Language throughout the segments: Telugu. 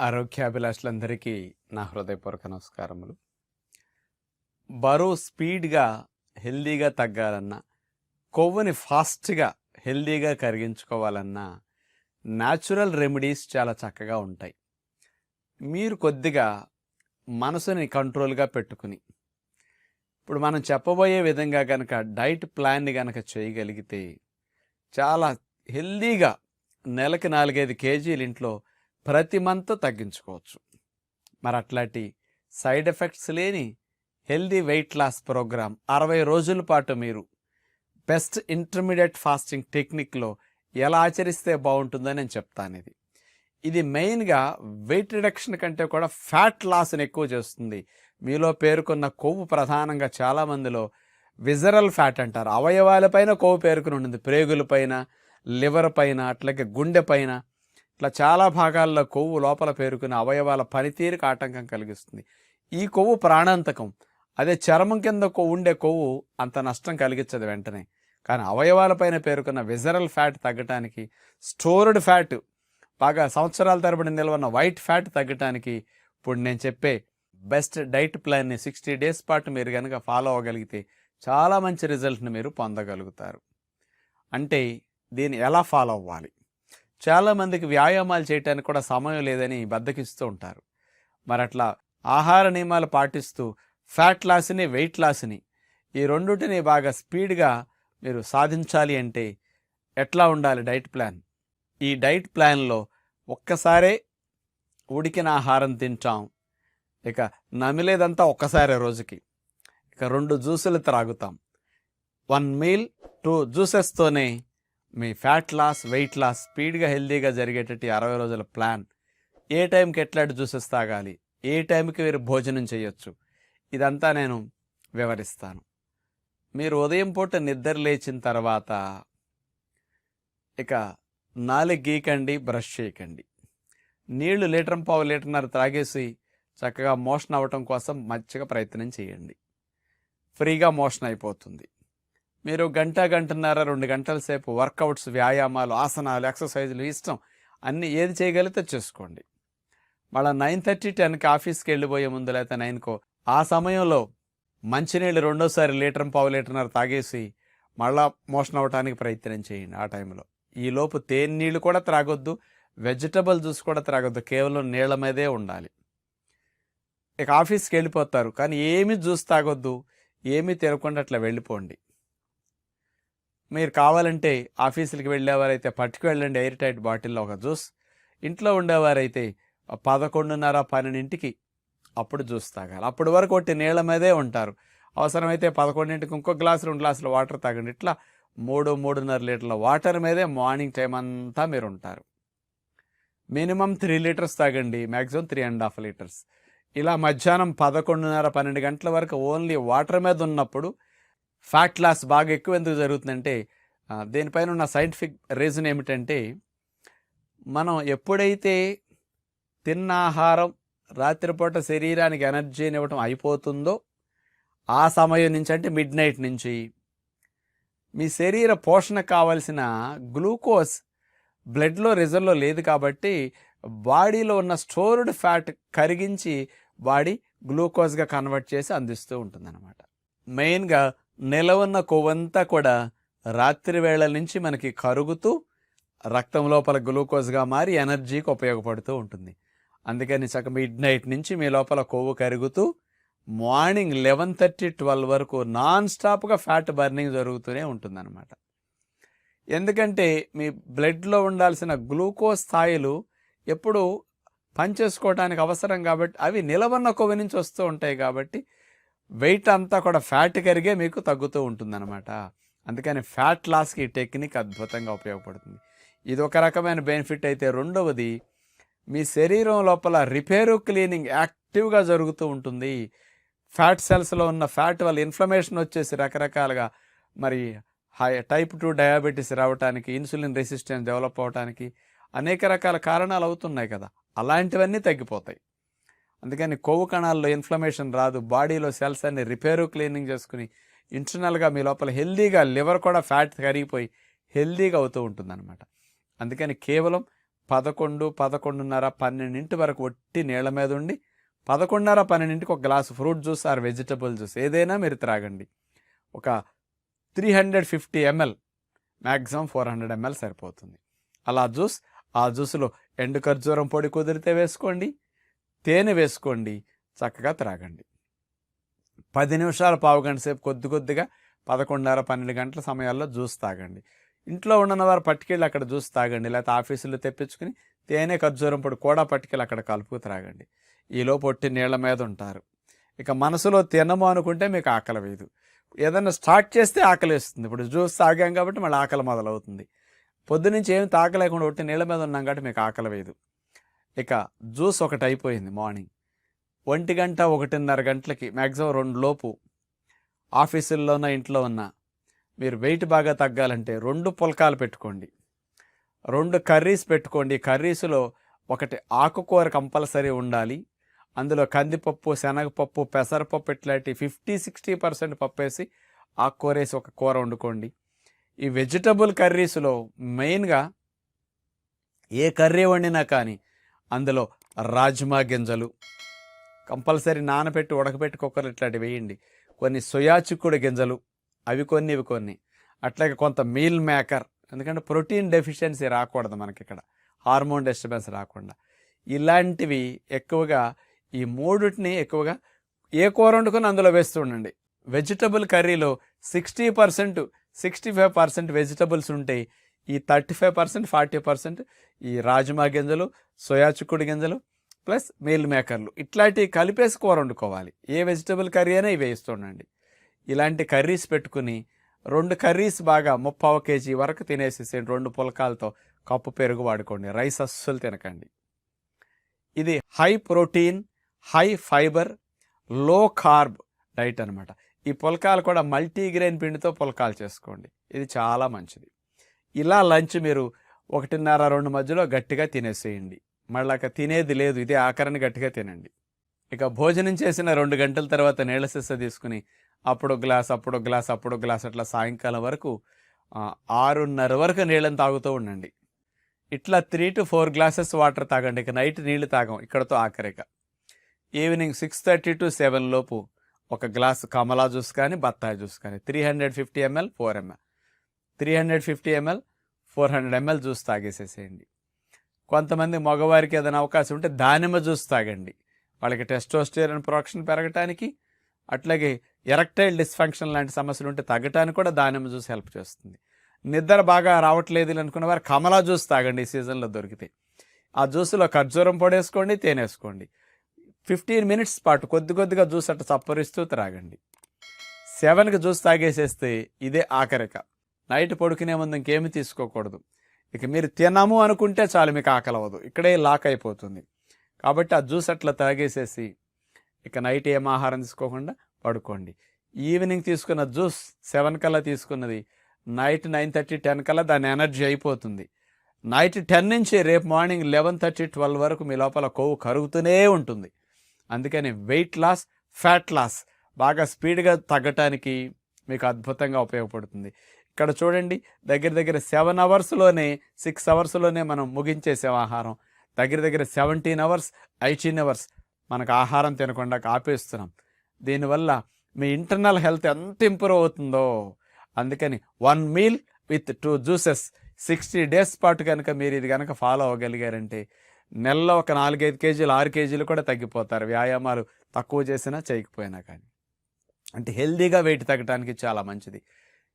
ఆరోగ్యాభిలాషులందరికీ నా హృదయపూర్వక నమస్కారములు. బరువు స్పీడ్గా హెల్దీగా తగ్గాలన్నా కొవ్వుని ఫాస్ట్గా హెల్దీగా కరిగించుకోవాలన్నా న్యాచురల్ రెమెడీస్ చాలా చక్కగా ఉంటాయి. మీరు కొద్దిగా మనసుని కంట్రోల్గా పెట్టుకుని ఇప్పుడు మనం చెప్పబోయే విధంగా కనుక డైట్ ప్లాన్ని కనుక చేయగలిగితే చాలా హెల్దీగా నెలకి నాలుగైదు కేజీలు ఇంట్లో ప్రతి మంత్ తగ్గించుకోవచ్చు. మరి అట్లాంటి సైడ్ ఎఫెక్ట్స్ లేని హెల్దీ వెయిట్ లాస్ ప్రోగ్రామ్ అరవై రోజుల పాటు మీరు బెస్ట్ ఇంటర్మీడియట్ ఫాస్టింగ్ టెక్నిక్లో ఎలా ఆచరిస్తే బాగుంటుందని నేను చెప్తాను ఇది ఇది మెయిన్గా వెయిట్ రిడక్షన్ కంటే కూడా ఫ్యాట్ లాస్ని ఎక్కువ చేస్తుంది. మీలో పేర్కొన్న కొవ్వు ప్రధానంగా చాలామందిలో విజరల్ ఫ్యాట్ అంటారు. అవయవాలపైన కొవ్వు పేరుకుని ఉంటుంది. ప్రేగులపైన లివర్ పైన అట్లాగే గుండె పైన ఇట్లా చాలా భాగాల్లో కొవ్వు లోపల పేరుకుని అవయవాల పనితీరుకు ఆటంకం కలిగిస్తుంది. ఈ కొవ్వు ప్రాణాంతకం. అదే చర్మం కింద కొవ్వు ఉండే కొవ్వు అంత నష్టం కలిగించదు వెంటనే. కానీ అవయవాలపైన పేరుకున్న విజరల్ ఫ్యాట్ తగ్గటానికి స్టోర్డ్ ఫ్యాట్ బాగా సంవత్సరాల తరబడి నిల్వన్న వైట్ ఫ్యాట్ తగ్గటానికి ఇప్పుడు నేను చెప్పే బెస్ట్ డైట్ ప్లాన్ని సిక్స్టీ డేస్ పాటు మీరు కనుక ఫాలో అవ్వగలిగితే చాలా మంచి రిజల్ట్ని మీరు పొందగలుగుతారు. అంటే దీన్ని ఎలా ఫాలో అవ్వాలి? చాలామందికి వ్యాయామాలు చేయడానికి కూడా సమయం లేదని బద్దకిస్తూ ఉంటారు. మరి అట్లా ఆహార నియమాలు పాటిస్తూ ఫ్యాట్ లాస్ని వెయిట్ లాస్ని ఈ రెండుటిని బాగా స్పీడ్గా మీరు సాధించాలి అంటే ఎట్లా ఉండాలి డైట్ ప్లాన్? ఈ డైట్ ప్లాన్లో ఒక్కసారే ఉడికిన ఆహారం తింటాం. ఇక నమిలేదంతా ఒక్కసారే రోజుకి. ఇక రెండు జ్యూసులు త్రాగుతాం. వన్ మీల్ టూ జ్యూసెస్తోనే మీ ఫ్యాట్ లాస్ వెయిట్ లాస్ స్పీడ్గా హెల్దీగా జరిగేటట్టు అరవై రోజుల ప్లాన్ ఏ టైంకి ఎట్లాంటి జ్యూసెస్ తాగాలి ఏ టైంకి మీరు భోజనం చేయొచ్చు? ఇదంతా నేను వివరిస్తాను. మీరు ఉదయం పూట నిద్ర లేచిన తర్వాత ఇక నాలుగు గీకండి బ్రష్ చేయకండి. నీళ్ళు లీటర్ పావు లీటర్న్నర త్రాగేసి చక్కగా మోషన్ అవ్వటం కోసం మంచిగా ప్రయత్నం చేయండి. ఫ్రీగా మోషన్ అయిపోతుంది. మీరు గంట గంటన్నర రెండు గంటల సేపు వర్కౌట్స్ వ్యాయామాలు ఆసనాలు ఎక్సర్సైజులు ఇష్టం అన్నీ ఏది చేయగలిగితే చేసుకోండి. మళ్ళీ నైన్ థర్టీ టెన్కి ఆఫీస్కి వెళ్ళిపోయే ముందు లేకపోతే నైన్కో ఆ సమయంలో మంచినీళ్ళు రెండోసారి లీటర్ పావు లీటర్నర తాగేసి మళ్ళా మోషన్ అవ్వడానికి ప్రయత్నం చేయండి ఆ టైంలో. ఈలోపు తేనె నీళ్ళు కూడా త్రాగొద్దు వెజిటబుల్ జ్యూస్ కూడా త్రాగొద్దు కేవలం నీళ్ళ మీదే ఉండాలి. ఇక ఆఫీస్కి వెళ్ళిపోతారు కానీ ఏమి జ్యూస్ తాగొద్దు ఏమీ తినకుండా అట్లా వెళ్ళిపోండి. మీరు కావాలంటే ఆఫీసులకి వెళ్ళేవారైతే పట్టుకు వెళ్ళండి ఎయిర్ టైట్ బాటిల్లో ఒక జ్యూస్. ఇంట్లో ఉండేవారైతే పదకొండున్నర పన్నెండింటికి అప్పుడు జ్యూస్ తాగాలి. అప్పటి వరకు ఒకటి నీళ్ళ మీదే ఉంటారు. అవసరమైతే పదకొండింటికి ఇంకో గ్లాసు రెండు గ్లాసులు వాటర్ తాగండి. ఇట్లా మూడు మూడున్నర లీటర్ల వాటర్ మీదే మార్నింగ్ టైం అంతా మీరు ఉంటారు. మినిమం త్రీ లీటర్స్ తాగండి maximum three and half litres. ఇలా మధ్యాహ్నం పదకొండున్నర పన్నెండు గంటల వరకు ఓన్లీ వాటర్ మీద ఉన్నప్పుడు ఫ్యాట్ లాస్ బాగా ఎక్కువ ఎందుకు జరుగుతుందంటే దీనిపైన ఉన్న సైంటిఫిక్ రీజన్ ఏమిటంటే మనం ఎప్పుడైతే తిన్న ఆహారం రాత్రిపూట శరీరానికి ఎనర్జీని ఇవ్వటం అయిపోతుందో ఆ సమయం నుంచి అంటే మిడ్ నైట్ నుంచి మీ శరీర పోషణ కావలసిన గ్లూకోజ్ బ్లడ్లో రిజర్వ్లో లేదు కాబట్టి బాడీలో ఉన్న స్టోర్డ్ ఫ్యాట్ కరిగించి బాడీ గ్లూకోజ్గా కన్వర్ట్ చేసి అందిస్తూ ఉంటుందన్నమాట. మెయిన్గా నిలవున్న కొవ్వంతా కూడా రాత్రి వేళ నుంచి మనకి కరుగుతూ రక్తం లోపల గ్లూకోజ్గా మారి ఎనర్జీకి ఉపయోగపడుతూ ఉంటుంది. అందుకని చక్క మిడ్ నైట్ నుంచి మీ లోపల కొవ్వు కరుగుతూ మార్నింగ్ లెవెన్ థర్టీ ట్వెల్వ్ వరకు నాన్ స్టాప్గా ఫ్యాట్ బర్నింగ్ జరుగుతూనే ఉంటుందన్నమాట. ఎందుకంటే మీ బ్లడ్లో ఉండాల్సిన గ్లూకోజ్ స్థాయిలు ఎప్పుడు పనిచేసుకోవడానికి అవసరం కాబట్టి అవి నిలవన్న కొవ్వు నుంచి వస్తూ ఉంటాయి కాబట్టి వెయిట్ అంతా కూడా ఫ్యాట్ కరిగే మీకు తగ్గుతూ ఉంటుందన్నమాట. అందుకని ఫ్యాట్ లాస్కి ఈ టెక్నిక్ అద్భుతంగా ఉపయోగపడుతుంది. ఇది ఒక రకమైన బెనిఫిట్ అయితే రెండవది మీ శరీరం లోపల రిపేరు క్లీనింగ్ యాక్టివ్గా జరుగుతూ ఉంటుంది. ఫ్యాట్ సెల్స్లో ఉన్న ఫ్యాట్ వల్ల ఇన్ఫ్లమేషన్ వచ్చేసి రకరకాలుగా మరి హై టైప్ టూ డయాబెటీస్ రావడానికి ఇన్సులిన్ రెసిస్టెన్స్ డెవలప్ అవడానికి అనేక రకాల కారణాలు అవుతున్నాయి కదా. అలాంటివన్నీ తగ్గిపోతాయి. అందుకని కొవ్వు కణాల్లో ఇన్ఫ్లమేషన్ రాదు. బాడీలో సెల్స్ అన్ని రిపేరు క్లీనింగ్ చేసుకుని ఇంటర్నల్గా మీ లోపల హెల్దీగా లివర్ కూడా ఫ్యాట్ కరిగిపోయి హెల్దీగా అవుతూ ఉంటుందన్నమాట. అందుకని కేవలం పదకొండు పదకొండున్నర పన్నెండింటి వరకు ఒట్టి నీళ్ళ మీద ఉండి పదకొండున్నర పన్నెండింటికి ఒక glass fruit juice or vegetable juice ఏదైనా మీరు త్రాగండి. ఒక three hundred fifty ML maximum four hundred ML సరిపోతుంది. అలా జ్యూస్ ఆ జ్యూస్లో ఎండు ఖర్జూరం పొడి కుదిరితే వేసుకోండి. తేనె వేసుకోండి చక్కగా త్రాగండి. పది నిమిషాలు పావు గంట సేపు కొద్ది కొద్దిగా పదకొండున్నర పన్నెండు గంటల సమయాల్లో జ్యూస్ తాగండి. ఇంట్లో ఉన్న వారు పట్టుకెళ్ళి అక్కడ జ్యూస్ తాగండి లేకపోతే ఆఫీసులో తెప్పించుకుని తేనె ఖర్జూరం పొడి కూడా పట్టుకెళ్ళి అక్కడ కలుపు త్రాగండి. ఈలో పొట్టి నీళ్ళ మీద ఉంటారు. ఇక మనసులో తినము అనుకుంటే మీకు ఆకలి వేయదు. ఏదైనా స్టార్ట్ చేస్తే ఆకలి వేస్తుంది. ఇప్పుడు జ్యూస్ తాగాం కాబట్టి మళ్ళీ ఆకలి మొదలవుతుంది. పొద్దునుంచి ఏమి తాకలేకుండా ఒట్టి నీళ్ళ మీద ఉన్నాం కాబట్టి మీకు ఆకలి వేయదు. ఇక జ్యూస్ ఒకటి అయిపోయింది మార్నింగ్. ఒంటి గంట ఒకటిన్నర గంటలకి మ్యాక్సిమం రెండు లోపు ఆఫీసుల్లోన ఇంట్లో ఉన్న మీరు వెయిట్ బాగా తగ్గాలంటే రెండు పుల్కాలు పెట్టుకోండి. రెండు కర్రీస్ పెట్టుకోండి. కర్రీస్లో ఒకటి ఆకుకూర కంపల్సరీ ఉండాలి. అందులో కందిపప్పు శనగపప్పు పెసరపప్పు ఇట్లాంటి ఫిఫ్టీ సిక్స్టీ పర్సెంట్ పప్పు వేసి ఆకుకూర వేసి ఒక కూర వండుకోండి. ఈ వెజిటబుల్ కర్రీస్లో మెయిన్గా ఏ కర్రీ వండినా కానీ అందులో రాజ్మా గింజలు. కంపల్సరీ నానబెట్టి ఉడకపెట్టి కుక్కర్ ఇట్లాంటివి వేయండి. కొన్ని సొయాచిక్కుడు గింజలు. అవి కొన్ని ఇవి కొన్ని. అట్లాగే కొంత మీల్ మేకర్. ఎందుకంటే ప్రోటీన్ డెఫిషియన్సీ రాకూడదు మనకి ఇక్కడ హార్మోన్ డిస్టర్బెన్స్ రాకుండా. ఇలాంటివి ఎక్కువగా ఈ మూడుటిని ఎక్కువగా ఏ కూర వండుకొని అందులో వేస్తూ ఉండండి. వెజిటబుల్ కర్రీలో sixty percent sixty five percent vegetables ఉంటాయి ఈ thirty five percent forty percent ఈ రాజ్మా గింజలు సోయా చిక్కుడు గింజలు ప్లస్ మీల్ మేకర్లు. ఇట్లాంటివి కలిపేసి కూర వండుకోవాలి. ఏ వెజిటబుల్ కర్రీ అయినా ఇవి వేస్తుండండి ఇలాంటి కర్రీస్ పెట్టుకుని రెండు కర్రీస్ బాగా ముప్పావు కేజీ వరకు తినేసేసేయండి. రెండు పులకాలతో కప్పు పెరుగు వాడుకోండి. రైస్ అస్సలు తినకండి. ఇది high protein high fibre low carb diet అనమాట ఈ పులకాలు కూడా మల్టీగ్రెయిన్ పిండితో పులకాలు చేసుకోండి. ఇది చాలా మంచిది. ఇలా లంచ్ మీరు ఒకటిన్నర రెండు మధ్యలో గట్టిగా తినేసేయండి. మళ్ళీ తినేది లేదు ఇదే ఆఖరిని గట్టిగా తినండి. ఇక భోజనం చేసిన రెండు గంటల తర్వాత నీళ్ళ సిస్స తీసుకుని అప్పుడు గ్లాస్ అప్పుడు గ్లాస్ అప్పుడు గ్లాస్ అట్లా సాయంకాలం వరకు ఆరున్నర వరకు నీళ్ళని తాగుతూ ఉండండి. ఇట్లా three to four glasses water తాగండి. ఇక నైట్ నీళ్ళు తాగం. ఇక్కడతో ఆఖరిక evening six thirty to seven లోపు ఒక గ్లాస్ కమలా జ్యూస్ కానీ బత్తాయి జ్యూస్ కానీ three hundred fifty ML four ML. Three hundred fifty ML four hundred ML juice తాగేసేసేయండి. కొంతమంది మగవారికి ఏదైనా అవకాశం ఉంటే దానిమ్మ జ్యూస్ తాగండి. వాళ్ళకి టెస్టోస్టేరన్ ప్రొడక్షన్ పెరగటానికి అట్లాగే ఎరక్టైల్ డిస్ఫంక్షన్ లాంటి సమస్యలు ఉంటే తగ్గటానికి కూడా దానిమ్మ జ్యూస్ హెల్ప్ చేస్తుంది. నిద్ర బాగా రావట్లేదు అనుకున్న వారు కమలా జ్యూస్ తాగండి ఈ సీజన్లో దొరికితే. ఆ జ్యూస్లో ఖర్జూరం పొడేసుకోండి తేనేసుకోండి. ఫిఫ్టీన్ మినిట్స్ పాటు కొద్ది కొద్దిగా జ్యూస్ అట్ట చప్పరిస్తూ త్రాగండి. సెవెన్కి జ్యూస్ తాగేసేస్తే ఇదే ఆఖరిక నైట్ పడుకునే ముందు ఇంకేమి తీసుకోకూడదు. ఇక మీరు తినము అనుకుంటే చాలు మీకు ఆకలవదు ఇక్కడే లాక్ అయిపోతుంది. కాబట్టి ఆ జ్యూస్ అట్లా తాగేసేసి ఇక నైట్ ఏం ఆహారం తీసుకోకుండా పడుకోండి. ఈవినింగ్ తీసుకున్న జ్యూస్ సెవెన్ కల్లా తీసుకున్నది. నైట్ నైన్ థర్టీ టెన్ కల్లా దాని ఎనర్జీ అయిపోతుంది. నైట్ టెన్ నుంచి రేపు మార్నింగ్ లెవెన్ థర్టీ ట్వెల్వ్ వరకు మీ లోపల కొవ్వు కరుగుతూనే ఉంటుంది. అందుకని వెయిట్ లాస్ ఫ్యాట్ లాస్ బాగా స్పీడ్గా తగ్గటానికి మీకు అద్భుతంగా ఉపయోగపడుతుంది. ఇక్కడ చూడండి దగ్గర దగ్గర సెవెన్ అవర్స్లోనే సిక్స్ అవర్స్లోనే మనం ముగించేసాం ఆహారం. దగ్గర దగ్గర సెవెంటీన్ అవర్స్ ఎయిటీన్ అవర్స్ మనకు ఆహారం తినకుండా ఆపేస్తున్నాం. దీనివల్ల మీ ఇంటర్నల్ హెల్త్ ఎంత ఇంప్రూవ్ అవుతుందో. అందుకని one meal with two juices sixty days పాటు కనుక మీరు ఇది కనుక ఫాలో అవ్వగలిగారంటే నెలలో ఒక నాలుగైదు కేజీలు ఆరు కేజీలు కూడా తగ్గిపోతారు. వ్యాయామాలు తక్కువ చేసినా చేయకపోయినా కానీ. అంటే హెల్దీగా వెయిట్ తగ్గడానికి చాలా మంచిది.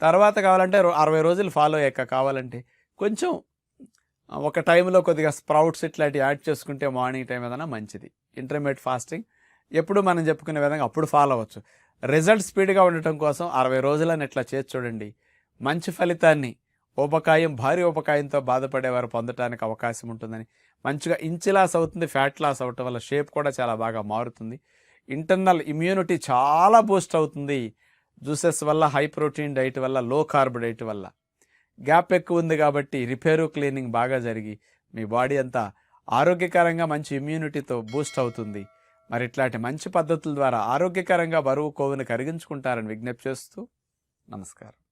తర్వాత కావాలంటే రో- అరవై రోజులు ఫాలో అయ్యాక కావాలంటే కొంచెం ఒక టైంలో కొద్దిగా స్ప్రౌట్స్ ఇట్లాంటివి యాడ్ చేసుకుంటే మార్నింగ్ టైం ఏదైనా మంచిది. ఇంటర్మీడియట్ ఫాస్టింగ్ ఎప్పుడు మనం చెప్పుకునే విధంగా అప్పుడు ఫాలో అవ్వచ్చు. రిజల్ట్ స్పీడ్గా ఉండటం కోసం అరవై రోజులని ఇట్లా చేసి చూడండి. మంచి ఫలితాన్ని ఉపకాయం భారీ ఉపకాయంతో బాధపడేవారు పొందడానికి అవకాశం ఉంటుందని. మంచిగా ఇంచ్ లాస్ అవుతుంది ఫ్యాట్ లాస్ అవటం వల్ల షేప్ కూడా చాలా బాగా మారుతుంది. ఇంటర్నల్ ఇమ్యూనిటీ చాలా బూస్ట్ అవుతుంది. జ్యూసెస్ వల్ల హై ప్రోటీన్ డైట్ వల్ల లో కార్బ్ డైట్ వల్ల. గ్యాప్ ఎక్కువ ఉంది కాబట్టి రిపేరు క్లీనింగ్ బాగా జరిగి మీ బాడీ అంతా ఆరోగ్యకరంగా మంచి ఇమ్యూనిటీతో బూస్ట్ అవుతుంది. మరి ఇట్లాంటి మంచి పద్ధతుల ద్వారా ఆరోగ్యకరంగా బరువు కొవ్వును కరిగించుకుంటారని విజ్ఞప్తి చేస్తూ నమస్కారం.